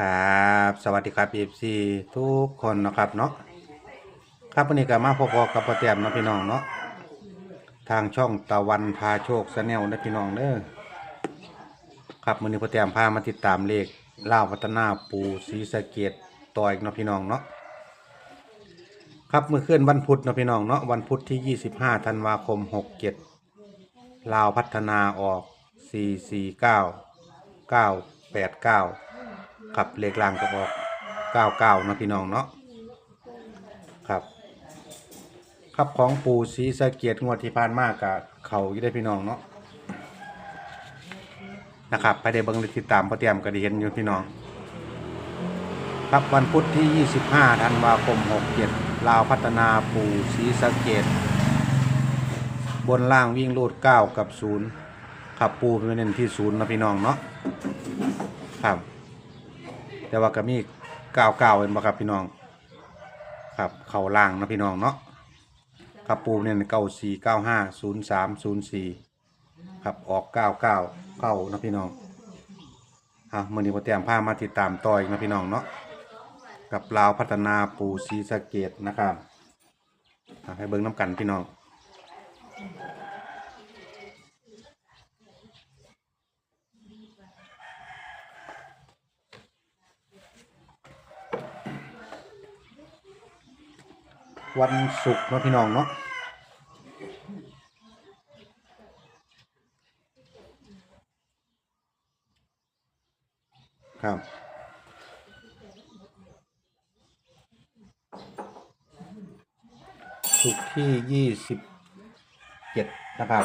ครับ สวัสดีครับ FC ทุกคนนะครับเนาะครับวันนี้ก็มาพบๆกับพ่อแตมเนาะพี่น้องเนาะทางช่องตะวันพาโชคสแนลนะพี่น้องเด้อครับวันนี้พ่อแตมพามาติดตามเลขล่าวพัฒนาปูศรีสะเกดต่ออีกเนาะพี่น้องเนาะครับเมื่อคืนวันพุธเนาะพี่น้องเนาะวันพุธที่ 25ธันวาคม 67ลาวพัฒนาออก 449 989 ครับเลขล่างก็ออก99นะพี่น้องเนาะครับ ครับของปู่ศรีสะเกียรติงวดที่ผ่านมากกับเขาอยู่ได้พี่น้องเนาะนะครับไปได้เบิ่งติดตามพอเตรียมก็ได้เห็นอยู่พี่น้อง ครับวันพุธที่ 25ธันวาคม67ลาวพัฒนาปู่ศรีสะเกียรติบนล่างวิ่งรูด9กับ0ครับปูเป็นเน้นที่ 0 นะพี่น้องเนาะครับ แต่ว่าก็มีเก้าเก้าเป็นบ่ครับพี่น้อง ครับเข่าล่างนะพี่น้องเนาะครับปูเนี่ยเก้าสี่เก้าห้าศูนย์สามศูนย์สี่ครับออกเก้าเก้าเก้านะพี่น้องอะมื่อนี้พอเตรียมผ้ามาติดตามต่ออีกนะพี่น้องเนาะกับลาวพัฒนาปูซีสะเกตนะครับให้เบิ้งน้ำกันพี่น้อง วันศุกร์เนาะพี่น้องเนาะครับศุกร์ที่ยี่สิบเจ็ดนะครับ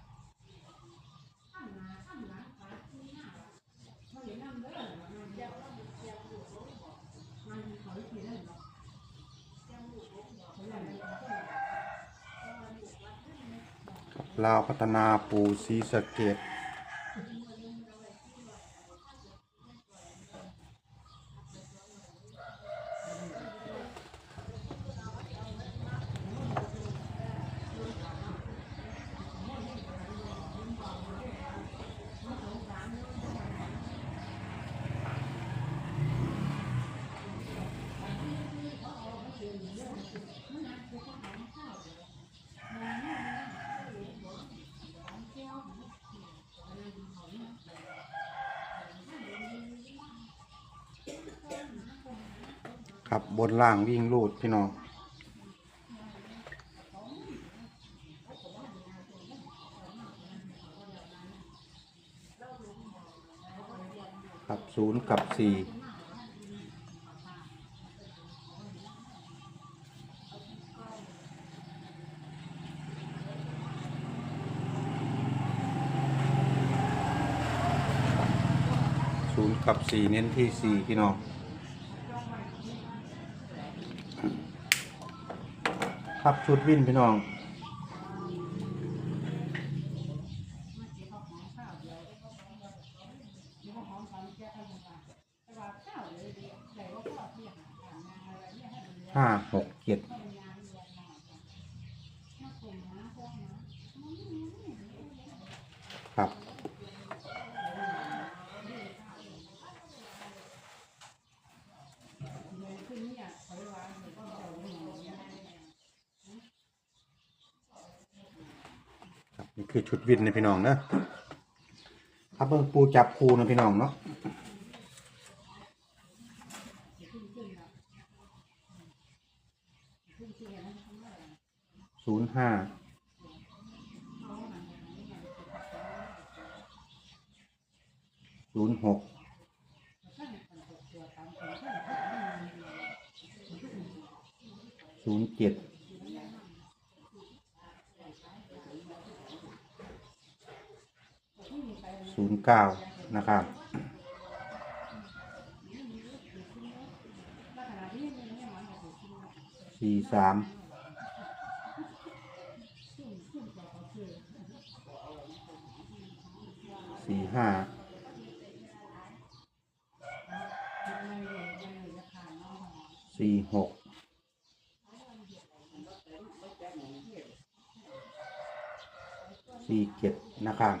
ลาวพัฒนาปูซีสะเกต ครับ บนล่างวิ่งรูดพี่น้องครับศูนย์กับสี่ศูนย์กับสี่เน้นที่สี่พี่น้อง ครับชุดวินพี่น้องห้าหกเจ็ด คือชุดวินนพี่น้องเนะครับเบิ่งปูจับคูนะพี่น้องเนาะศูนย์ห้าศูนย์หกศูนย์เจ็ด ศูนย์เก้านะครับสี่สามสี่ห้าสี่หกสี่เจ็ดนะครับ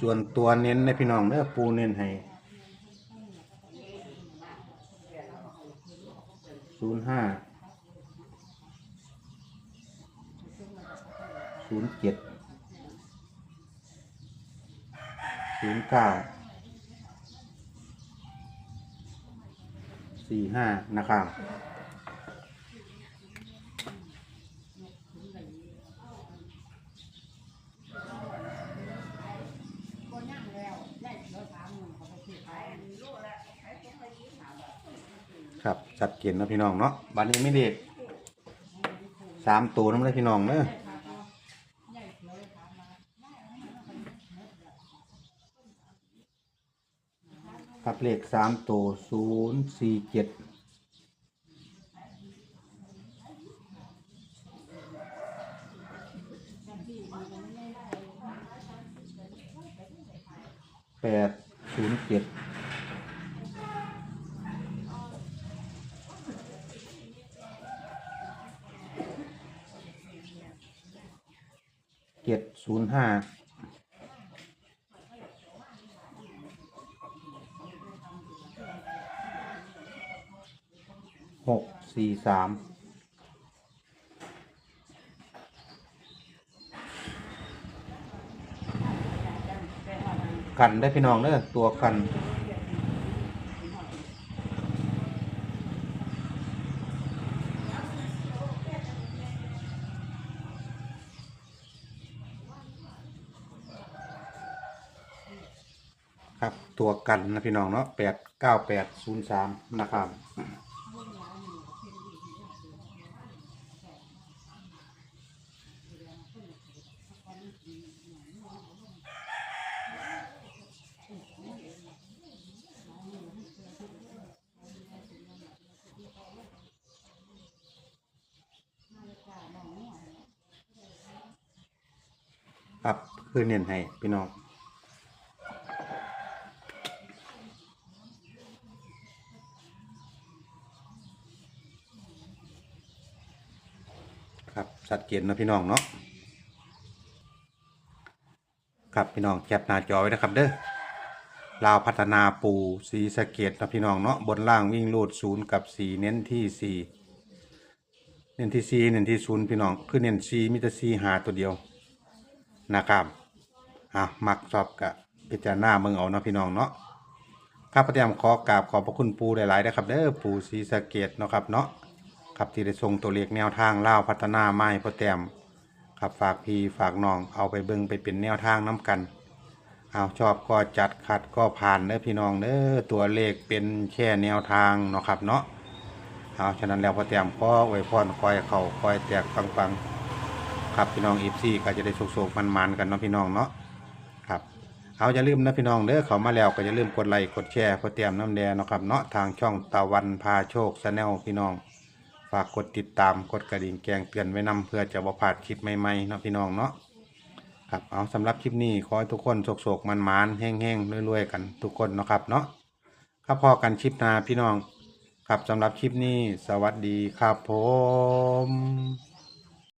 ส่วนตัวเน้นในพี่น้องเด้อปูเน้นให้ศูนย์ห้าศูนย์เจ็ดศูนย์เก้าสี่ห้านะครับ ครับ ชัดเจนเนะพี่น้องเนาะบัดนี้ไม่เด็กสามตัวน้ำเลยพี่น้องเนอะครับเลขสามตัวศูนย์สี่เจ็ดแปดศูนย์เจ็ด ศูนย์ห้าหกสี่สามกันได้พี่น้องเด้อตัวกัน ครับ ตัวกันนะพี่น้องเนาะแปดเก้าแปดศูนย์สามนะครับ ครับคือเน้นให้พี่น้อง ชัดเจนนะพี่น้องเนาะครับพี่น้องแคปหน้าจอไว้นะครับเด้อลาวพัฒนาปูสีสะเกตนะพี่น้องเนาะบนล่างวิ่งลูดศูนย์กับสีเน้นที่สี่เน้นที่สี่เน้นที่ศูนย์พี่น้องคือเน้นสีมิตรสีหาตัวเดียวนะครับอะมักชอบกะพิจารณาเมืองเอานะพี่น้องเนาะครับพระเตรียมขอกราบขอบพระคุณปูหลายๆนะครับเด้อปูสีสะเกตเนาะครับเนาะ ครับที่ได้ส่งตัวเลขแนวทางเล่าวพัฒนาไม้พ่อแต้มครับฝากพี่ฝากน้องเอาไปเบิ่งไปเป็นแนวทางน้กัน เอาชอบก็จัดขัดก็ผ่านเด้อพี่น้องเด้อตัวเลขเป็นแค่แนวทางเนาะครับเนาะเอาฉะนั้นแล้วพ่อแต้มขออวยพรคอยเข่าคอยแตกปังๆครับพี่น้องอีฟซี่ก็จะได้โศกๆมันๆกันเนาะพี่น้องเนาะครับเอาอย่าลืมนะพี่น้องเด้อเขามาแล้วก็อย่าลืมกดไลค์กดแชร์พ่อแต้มน้ำแดงเนาะครับเนาะทางช่องตะวันพาโชคชาแนลพี่น้อง ฝากกดติดตามกดกระดิ่งแจ้งเตือนไว้นำเพื่อจะบ่พลาดคลิปใหม่ๆเนาะพี่น้องเนาะครับเอาสำหรับคลิปนี้ขอให้ทุกคนโศกๆมันๆแห้งๆรวยๆกันทุกคนเนาะครับเนาะครับพอกันคลิปหน้าพี่น้อง ครับสำหรับคลิปนี้สวัสดีครับผม